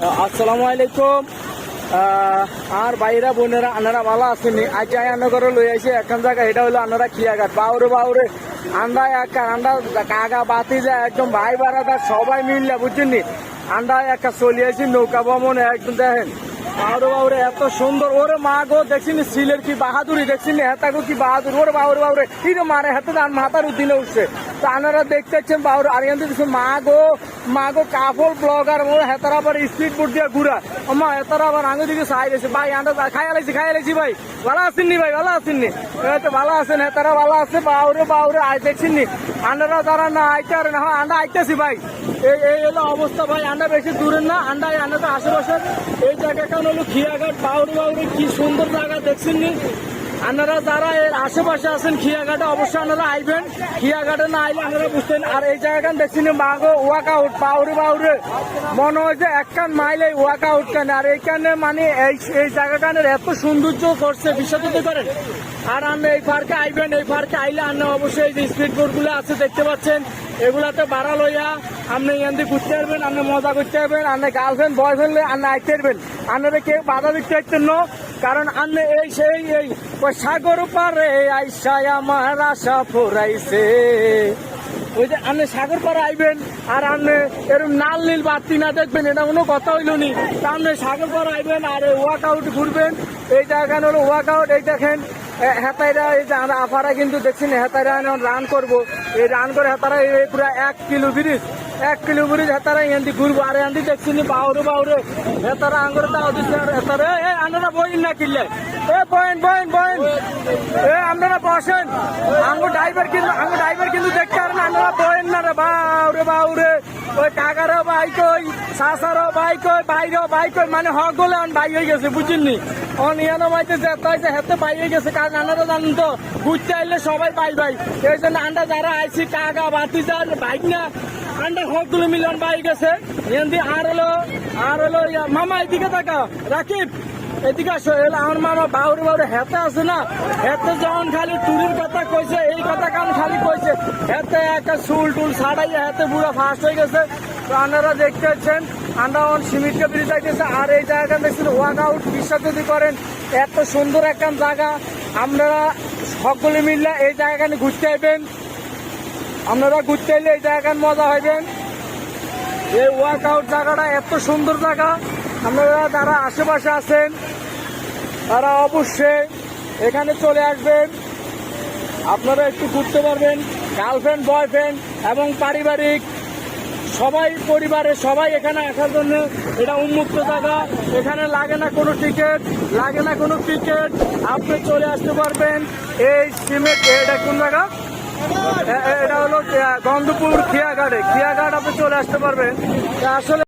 আসসালামু আলাইকুম। আর বাইরা, বোনেরা আনারা ভালো আসেনি। আজ আন্ন করে লই আইছে। এখন জায়গা এটা হলো আনারা খিয়াঘাট। বাউরে বাউরে আন্ডা এক আন্ডা কাগা, বাতি যায় একদম ভাই বারাদার সবাই মিললে বুঝছেন আন্ডা একটা চলে আসি নৌকা ভ্রমণে, একদম দেখেন। বাউরে বাউরে, এত সুন্দর। ওরে মা গো দেখছিনি সিলের কি বাহাদুরি? দেখছিনি হেতাগো কি বাহাদুর? ওরে বাউরে বাউরে কি মারে হাতে মাথার উদ্দিনে উঠছে। তো আনারা দেখতেছেন বাউরে, আর মা গো মা গো কাপড় ব্লগার মোর হেতারা আবার স্পিড বোর্ড দিয়ে ঘুরা। আমা হেতারা আবার আঙে দিকে সাই গেছে ভাই আন্ডা খাই আলাইছি খাই আলাইছি ভাই। ভালো আছেননি ভাই ভালো আছেননি এই তো ভালো আছেন হেতারা ভালো আছে বাউরে বাউরে আই দেখছিনি আন্ডারা তারা না আইতে আর না হ্যাঁ, আন্ডা আইতেছি ভাই। এই এই হলো অবস্থা ভাই আন্ডা বেশি দূরের না আন্ডা আন্ডা তো আশেপাশে। এই জায়গাটা হলো খিয়াঘাট বাউরি বাউরি কি সুন্দর জায়গা দেখছেন নি? আপনারা যারা এর আশেপাশে আছেন খিয়াঘাটে, অবশ্যই আপনারা আইবেন। খিয়াঘাটে না আইলে আপনারা বুঝতেন আর এই জায়গাটা দেখছেন মাগো ওয়াক আউট বাউরে। বাউরে মনে হয় যে একখান মাইলে এই ওয়াক আউট কেন? আর এইখানে মানে এই এই জায়গাটানের এত সৌন্দর্য করছে, বিশ্বাস করতে পারেন? আর আপনি এই পার্কে আইবেন, এই পার্কে আইলে আপনি অবশ্যই এই যে স্পিড বোর্ডগুলো আছে, দেখতে পাচ্ছেন। এগুলাতে বাড়া লইয়া আপনি এখান ঘুরতে পারবেন, আপনি মজা করতে পারবেন, আপনি গার্লফ্রেন্ড বয়ফ্রেন্ড আপনি আইতে পারবেন। আপনারা কেউ বাধা দিতে পারতেন না। কারণ আপনি এই সেই এই সাগর পারে আইসায় আমার আশা ফোরাইছে। ওই যে আপনি সাগর পাড়ে আইবেন, আর আপনি এরকম নাল নীল বাতি না দেখবেন, এটা কোনো কথা হইল নি। তা আপনি সাগর পাড়ে আইবেন, আর ওয়াক আউট ঘুরবেন। এই জায়গা হলো ওয়াক আউট এই দেখেন হেতাইরা, এই যে আমরা আফারা কিন্তু দেখছি না, হেতাইরা রান করব। এই রান করে হেতারা এই পুরো এক কিলো ব্রিজ। এক কিলোমিটার ব্রিজ এমনি ঘুরবো আর এমনি দেখছি বাউরে বাউরে। হেতারা আঙ্গুরে দাও আঙ্গুর বই না এ, এ আপনারা বইন না এ, আপনারা বসেন। আঙ্গু ড্রাইভার কিন্তু আঙ্গু ড্রাইভার কিন্তু দেখতে পারেন আপনারা বইন না রে বাউরে বাউরে ওই কাকারও বাইক ওই শাসারও বাইক ওই বাইরেও বাইক ওই মানে হক বলে অন বাই হয়ে গেছে বুঝিনি অন ইয়ানো মাইতে যেতে হয়েছে, হেতে বাই হয়ে গেছে, কারণ আনারা জানেন তো, ঘুরতে আইলে সবাই বাই বাই। এই জন্য আন্ডা যারা আইছি, কাকা বাতি যার বাইক না আন্ডা হকগুলো মিলন বাই গেছে। এমনি আর হলো আর হলো মামা, এদিকে তাকা রাকিব এদিকে আসো, এলো আমার মামা বাউরে বাউরে হেতে আছে না। হেতে যখন খালি টুরির কথা কইছে, এই কথা কান খালি কইছে। হেতে একটা চুল টুল ছাড়াইয়া হেতে পুরো ফাস্ট হয়ে গেছে। তো আপনারা দেখতে পাচ্ছেন, আমরা অন সিমিটকে ব্রিজ আইতেছে আর এই জায়গাটা দেখছেন ওয়াক আউট বিশ্বাস যদি করেন, এত সুন্দর একটা জায়গা। আপনারা সকলে মিললে এই জায়গাখানে ঘুরতে আইবেন। আপনারা ঘুরতে এলে এই জায়গার মজা হইবেন এই ওয়াক আউট জায়গাটা এত সুন্দর জায়গা। আপনারা যারা আশেপাশে আছেন, তারা অবশ্যই এখানে চলে আসবেন। আপনারা একটু ঘুরতে পারবেন গার্লফ্রেন্ড বয়ফ্রেন্ড এবং পারিবারিক সবাই পরিবারে সবাই এখানে আসার জন্য এটা উন্মুক্ত জায়গা। এখানে লাগে না কোনো টিকিট লাগে না কোনো টিকিট আপনি চলে আসতে পারবেন এই সিমেন্ট এটা কোন জায়গা? এটা হলো গন্ধপুর খিয়াঘাটে। খিয়াঘাট আপনি চলে আসতে পারবেন। আসলে